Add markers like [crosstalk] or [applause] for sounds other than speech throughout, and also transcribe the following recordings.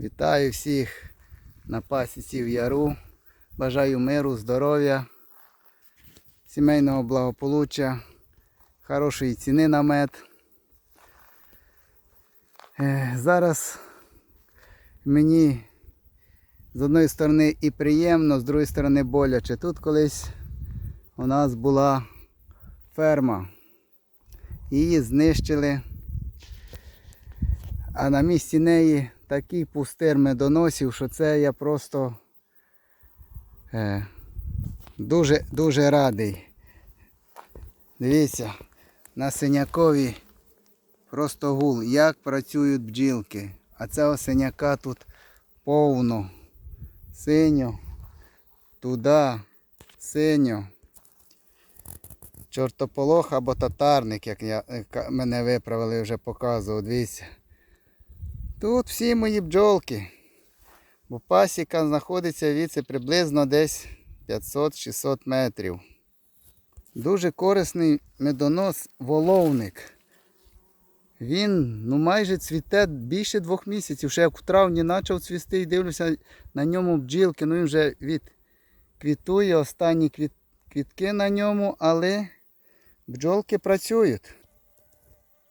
Вітаю всіх на пасіці в яру. Бажаю миру, здоров'я, сімейного благополуччя, хорошої ціни на мед. Е, Зараз мені з одної сторони і приємно, з другої сторони боляче. Тут колись у нас була ферма. Її знищили. А на місці неї такий пустир медоносів, що це я просто е, дуже, дуже радий. Дивіться, на синякові просто гул, як працюють бджілки. А цього синяка тут повно. Синьо, туди, синьо. Чортополох або татарник, як я, мене виправили, вже показував, дивіться. Тут всі мої бджолки. Бо пасіка знаходиться віце приблизно десь 500-600 метрів. Дуже корисний медонос воловник. Він ну, майже цвіте більше двох місяців. Ще як в травні почав цвісти і дивлюся на ньому бджілки. Ну він вже від квітує останні квіт, квітки на ньому, але бджолки працюють.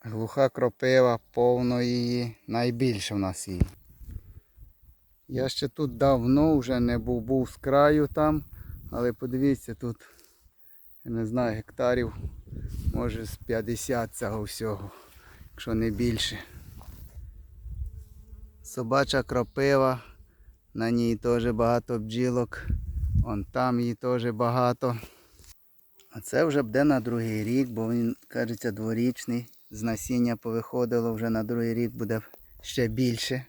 Глуха кропива, повно її, найбільше в нас її. Я ще тут давно вже не був, був з краю там, але подивіться тут, я не знаю, гектарів, може з 50 цього всього, якщо не більше. Собача кропива, на ній теж багато бджілок, вон там її теж багато. А це вже буде на другий рік, бо він, кажеться, дворічний. З насіння повиходило вже на другий рік буде ще більше.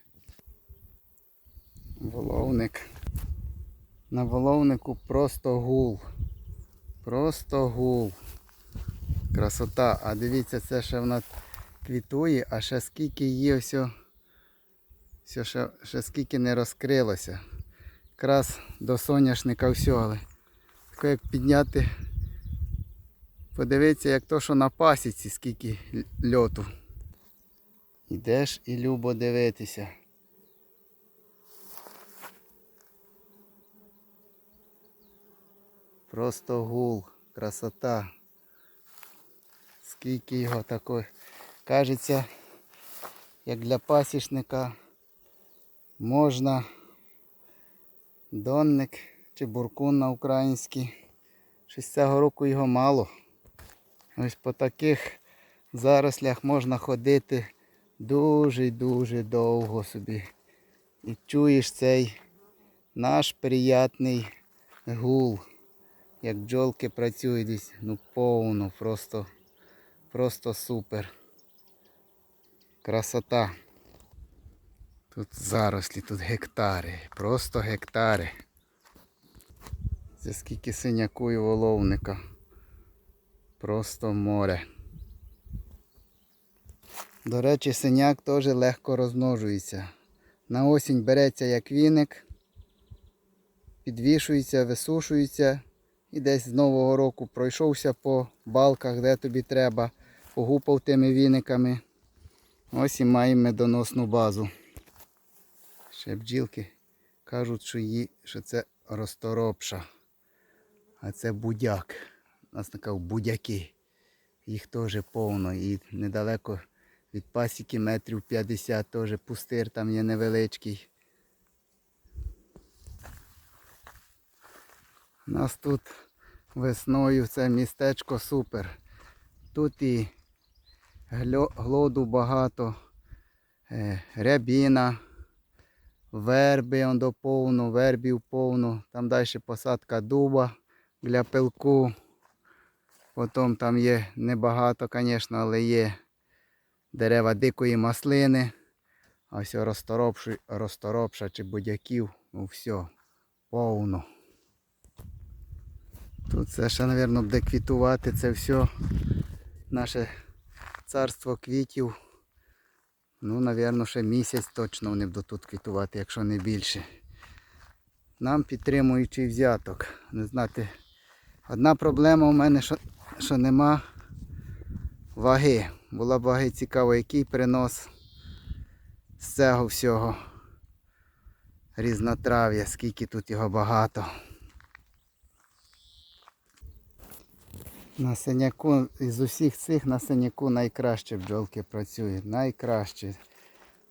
Воловник. На воловнику просто гул. Просто гул. Красота. А дивіться, це ще вона квітує, а ще скільки її о- Все, ще, ще скільки не розкрилося. Якраз до соняшника все, але тако як підняти Подивіться, як то, що на пасіці, скільки льоту. Ідеш і любо дивитися. Просто гул, красота. Скільки його такої. Кажеться, як для пасічника можна донник чи буркун на український. Щось цього року його мало. Ось по таких зарослях можна ходити дуже-дуже довго собі. І чуєш цей наш приятний гул. Як бджолки працюють десь, ну повно, просто, просто супер. Красота. Тут зарослі, тут гектари, просто гектари. Це скільки синяку і воловника. Просто море. До речі, синяк теж легко розмножується. На осінь береться як віник, підвішується, висушується і десь з Нового року пройшовся по балках, де тобі треба, погупав тими віниками. Ось і маємо медоносну базу. Ще бджілки кажуть, що, її, що це розторопша. А це будяк. У нас така будяки. Їх теж повно. І недалеко від пасіки метрів 50 теж пустир там є невеличкий. У нас тут весною це містечко супер. Тут і глоду багато, е, рябіна, верби он до повну, вербів повну. Там далі посадка дуба для пилку. Потім там є небагато, звісно, але є дерева дикої маслини. А ось розторопша, розторопша чи будяків, ну все, повно. Тут це ще, мабуть, буде квітувати це все. Наше царство квітів. Ну, мабуть, ще місяць точно вони будуть тут квітувати, якщо не більше. Нам підтримуючий взяток. Не знати. Одна проблема у мене, що, що нема ваги. Була б ваги цікаво, який принос з цього всього. різнотрав'я, скільки тут його багато. На синяку, із усіх цих на синяку найкраще бджолки працюють. Найкраще.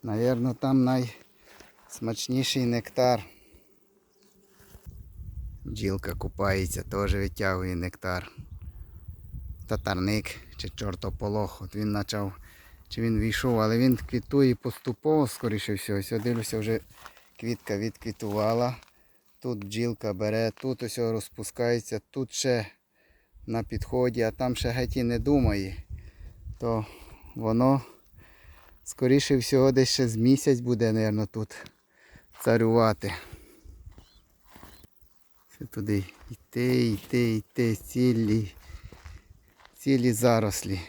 Навірно, там найсмачніший нектар. Бджілка купається, теж витягує нектар. Татарник чи чортополох. От він почав, чи він війшов, але він квітує поступово, скоріше всього. Ось дивлюся, вже квітка відквітувала. Тут бджілка бере, тут ось розпускається, тут ще на підході, а там ще геть і не думає, то воно скоріше всього десь ще з місяць буде, мабуть, тут царювати. Це туди йти, йти, йти, цілі, цілі зарослі.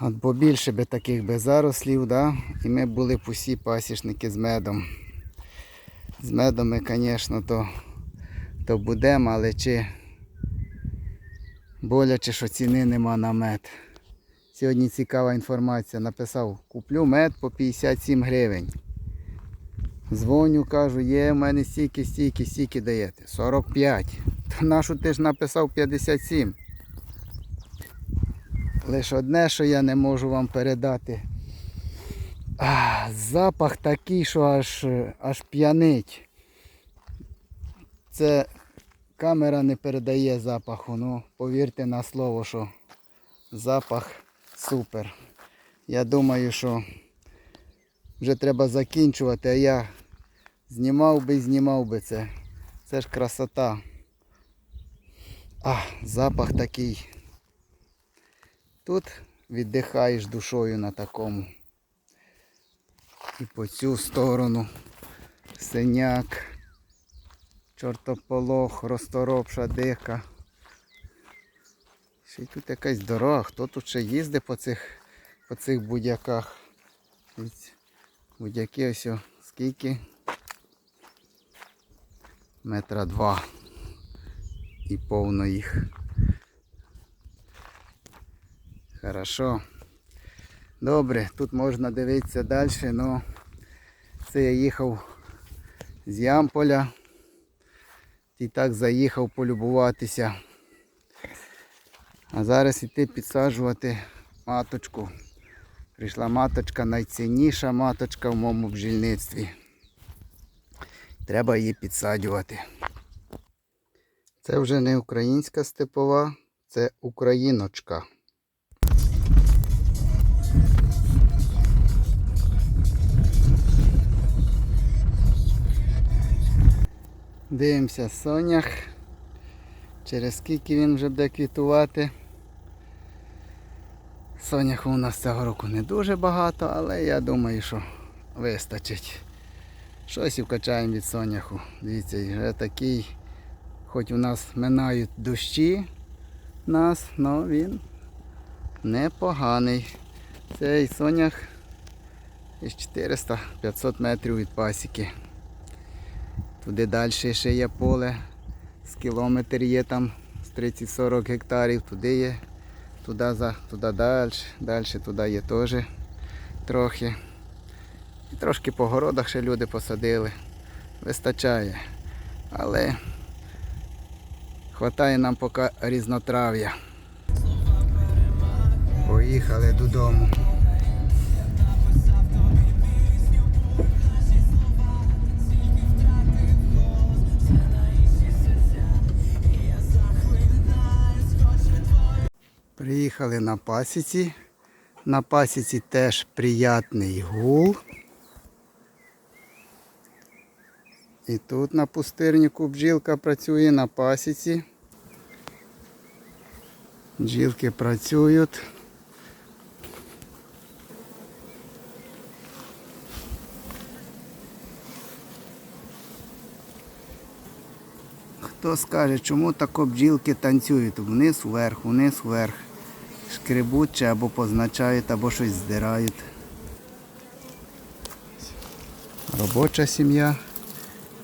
От бо більше би таких би зарослів, да? і ми були б усі пасічники з медом. З медом ми, звісно, то, то будемо, але чи боляче, що ціни нема на мед. Сьогодні цікава інформація. Написав, куплю мед по 57 гривень. Дзвоню, кажу, є в мене стільки, стільки, стільки даєте. 45. Нашу ти ж написав 57. Лише одне, що я не можу вам передати. А, запах такий, що аж, аж п'янить. Це камера не передає запаху. Ну, повірте на слово, що запах супер. Я думаю, що вже треба закінчувати, а я знімав би, знімав би це. Це ж красота. А, запах такий. Тут віддихаєш душою на такому. І по цю сторону синяк, чортополох, розторопша дика. Ще й тут якась дорога, хто тут ще їздить по цих, по цих будяках. Будяки ось о, скільки? Метра два. І повно їх. Хорошо. Добре, тут можна дивитися далі, але це я їхав з Ямполя. І так заїхав полюбуватися. А зараз іти підсаджувати маточку. Прийшла маточка, найцінніша маточка в моєму бджільництві. Треба її підсаджувати. Це вже не українська степова, це україночка. Дивимося сонях. Через скільки він вже буде квітувати. Соняху у нас цього року не дуже багато, але я думаю, що вистачить. Щось вкачаємо від соняху. Дивіться, вже такий, хоч у нас минають дощі нас, але він непоганий. Цей сонях із 400-500 метрів від пасіки. Туди далі ще є поле, з кілометр є там з 30-40 гектарів, туди є, туди, за, туди далі, далі туди є теж трохи. І трошки по городах ще люди посадили. Вистачає. Але хватає нам поки різнотрав'я. Поїхали додому. Приїхали на пасіці. На пасіці теж приятний гул. І тут на пустирнику бджілка працює на пасіці. Бджілки працюють. Хто скаже, чому тако бджілки танцюють? Вниз вверх, вниз вверх. Шкребуть чи або позначають, або щось здирають. Робоча сім'я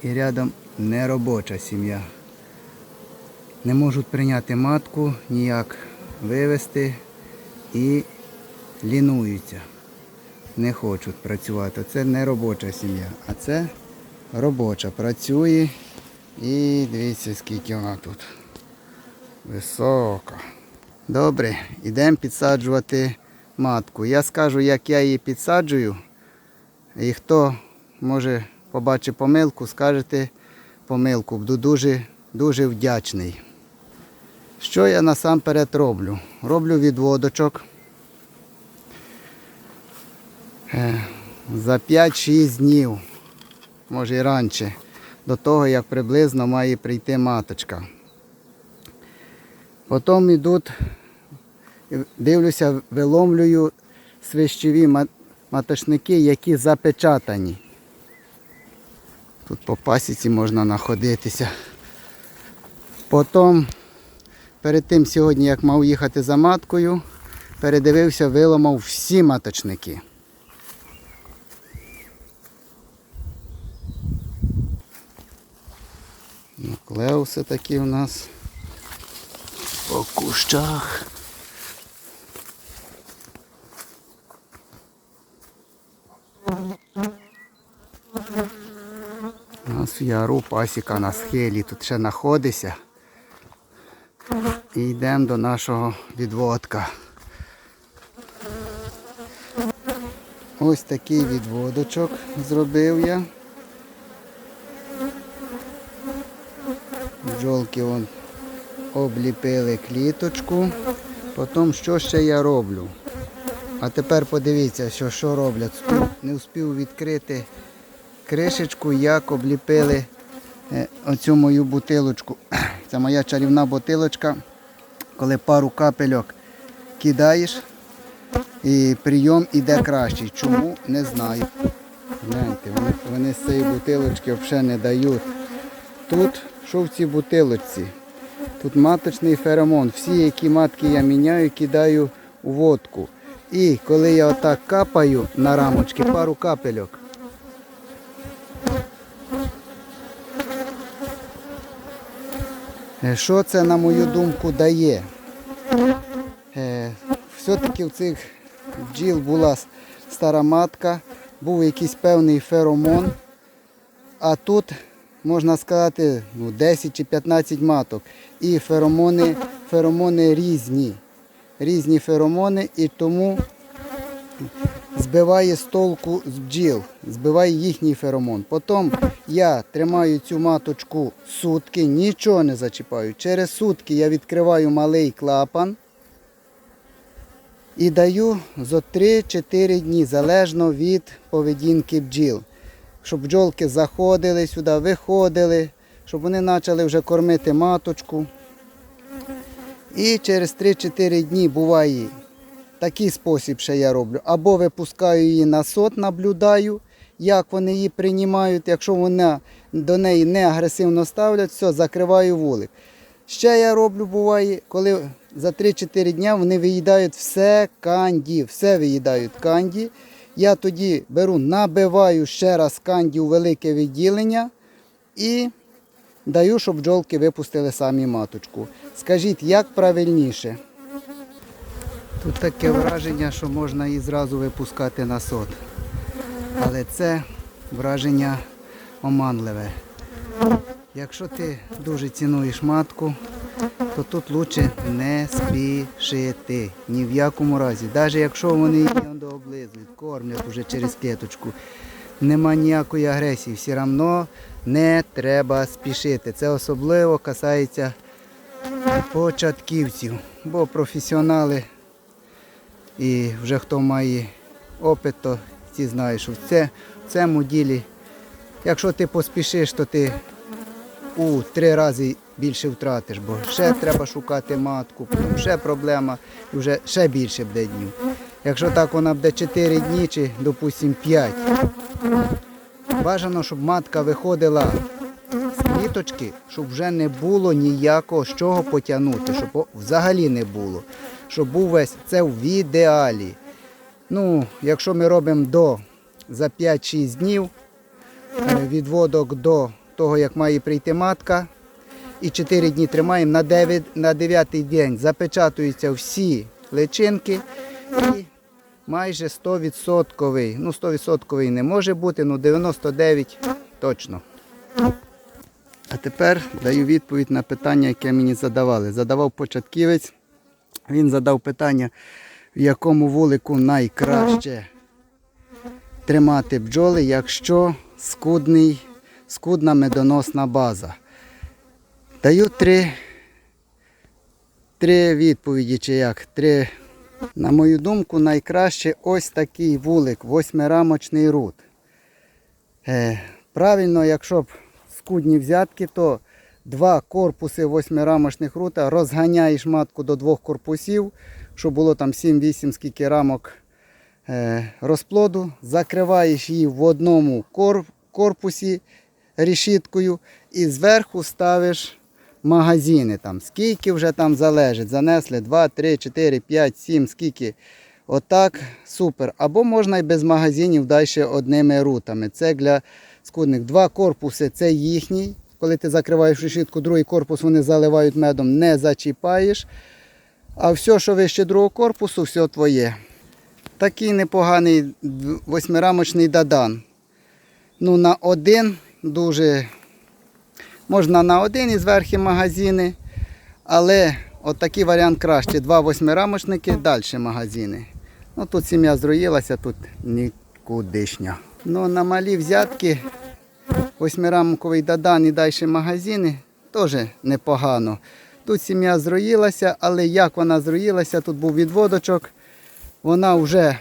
і рядом неробоча сім'я. Не можуть прийняти матку, ніяк вивезти і лінуються. не хочуть працювати. Це не робоча сім'я, а це робоча. Працює і дивіться, скільки вона тут. Висока. Добре, йдемо підсаджувати матку. Я скажу, як я її підсаджую. І хто може побачить помилку, скажете помилку. Буду дуже, дуже вдячний. Що я насамперед роблю? Роблю відводочок. Е, За 5-6 днів, може і раніше, до того, як приблизно має прийти маточка. Потім йдуть, дивлюся, виломлюю свищові ма- маточники, які запечатані. Тут по пасіці можна знаходитися. Потім, перед тим сьогодні, як мав їхати за маткою, передивився, виламав всі маточники. Клеуси такі у нас по кущах. У нас в яру пасіка на схилі, тут ще знаходиться. І йдемо до нашого відводка. Ось такий відводочок зробив я. Бджолки вон обліпили кліточку. Потім що ще я роблю? А тепер подивіться, що, що роблять. Не встиг відкрити кришечку, як обліпили е, оцю мою бутилочку. [clears throat] Це моя чарівна бутилочка. Коли пару капельок кидаєш, і прийом іде кращий. Чому? Не знаю. Гляньте, вони, вони з цієї бутилочки взагалі не дають. Тут, що в цій бутилочці? Тут маточний феромон. Всі, які матки я міняю, кидаю у водку. І коли я отак капаю на рамочки, пару капельок. Що це, на мою думку, дає? Е, Все-таки в цих бджіл була стара матка, був якийсь певний феромон. А тут, можна сказати, ну, 10 чи 15 маток. І феромони, феромони різні. Різні феромони, і тому збиває з толку з бджіл, збиває їхній феромон. Потім я тримаю цю маточку сутки, нічого не зачіпаю. Через сутки я відкриваю малий клапан і даю за 3-4 дні, залежно від поведінки бджіл. Щоб бджолки заходили сюди, виходили, щоб вони почали вже кормити маточку. І через 3-4 дні буває такий спосіб ще я роблю. Або випускаю її на сот, наблюдаю, як вони її приймають. Якщо вона до неї не агресивно ставлять, все, закриваю вулик. Ще я роблю, буває, коли за 3-4 дня вони виїдають все канді, все виїдають канді. Я тоді беру, набиваю ще раз канді у велике відділення і даю, щоб бджолки випустили самі маточку. Скажіть, як правильніше? Тут таке враження, що можна її зразу випускати на сот. Але це враження оманливе. Якщо ти дуже цінуєш матку, то тут краще не спішити. Ні в якому разі. Навіть якщо вони її облизують, кормлять вже через клеточку, нема ніякої агресії, все одно не треба спішити. Це особливо касається початківців, бо професіонали і вже хто має опит, то ті знають, що в, це, в цьому ділі, якщо ти поспішиш, то ти у три рази більше втратиш, бо ще треба шукати матку, потім ще проблема, і вже ще більше буде днів. Якщо так вона буде 4 дні чи, допустимо, 5, бажано, щоб матка виходила з кліточки, щоб вже не було ніякого з чого потягнути, щоб взагалі не було. Щоб був весь це в ідеалі. Ну, якщо ми робимо до за 5-6 днів е, відводок до того, як має прийти матка, і 4 дні тримаємо, на 9, на 9 день запечатуються всі личинки і майже 100%. Ну, 100% не може бути, ну 99 точно. А тепер даю відповідь на питання, яке мені задавали. Задавав початківець. Він задав питання, в якому вулику найкраще тримати бджоли, якщо скудний, скудна медоносна база. Даю три, три відповіді, чи як. Три. На мою думку, найкраще ось такий вулик, восьмирамочний рут. Е, правильно, якщо б скудні взятки, то два корпуси восьмирамочних рута розганяєш матку до двох корпусів, щоб було там 7-8 скільки рамок е, розплоду, закриваєш її в одному корпусі решіткою і зверху ставиш магазини. Там, скільки вже там залежить. Занесли 2, 3, 4, 5, 7, скільки. Отак, супер. Або можна і без магазинів далі одними рутами. Це для скудних. Два корпуси це їхній. Коли ти закриваєш решітку, другий корпус вони заливають медом, не зачіпаєш. А все, що вище другого корпусу, все твоє. Такий непоганий восьмирамочний дадан. Ну, на один дуже можна на один і зверху магазини. Але от такий варіант краще. Два восьмирамочники, далі магазини. Ну тут сім'я зроїлася, тут нікудишня. Ну на малі взятки восьмирамковий дадан і далі магазини теж непогано. Тут сім'я зроїлася, але як вона зроїлася, тут був відводочок. Вона вже,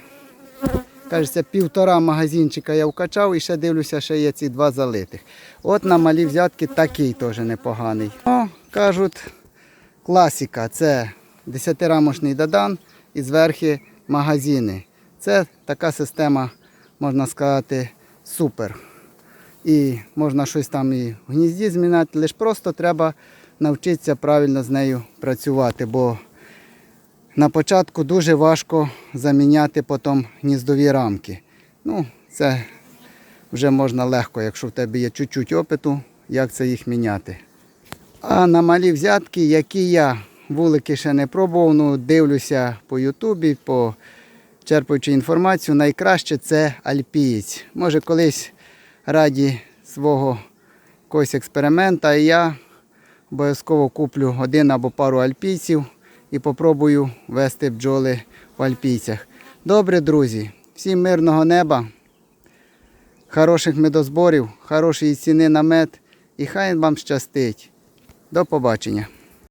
кажеться, півтора магазинчика я вкачав і ще дивлюся, ще є ці два залитих. От на малі взятки такий теж непоганий. Ну, кажуть, класика це 10-рамочний дадан і зверху магазини. Це така система, можна сказати, супер. І можна щось там і в гнізді змінати, лише просто треба навчитися правильно з нею працювати, бо на початку дуже важко заміняти потім гніздові рамки. Ну, це вже можна легко, якщо в тебе є чуть-чуть опиту, як це їх міняти. А на малі взятки, які я вулики ще не пробував, ну, дивлюся по Ютубі, по черпаючи інформацію, найкраще це альпієць. Може колись раді свого якогось експеримента і я обов'язково куплю один або пару альпійців і попробую вести бджоли в альпійцях. Добре, друзі, всім мирного неба, хороших медозборів, хорошої ціни на мед і хай вам щастить. До побачення.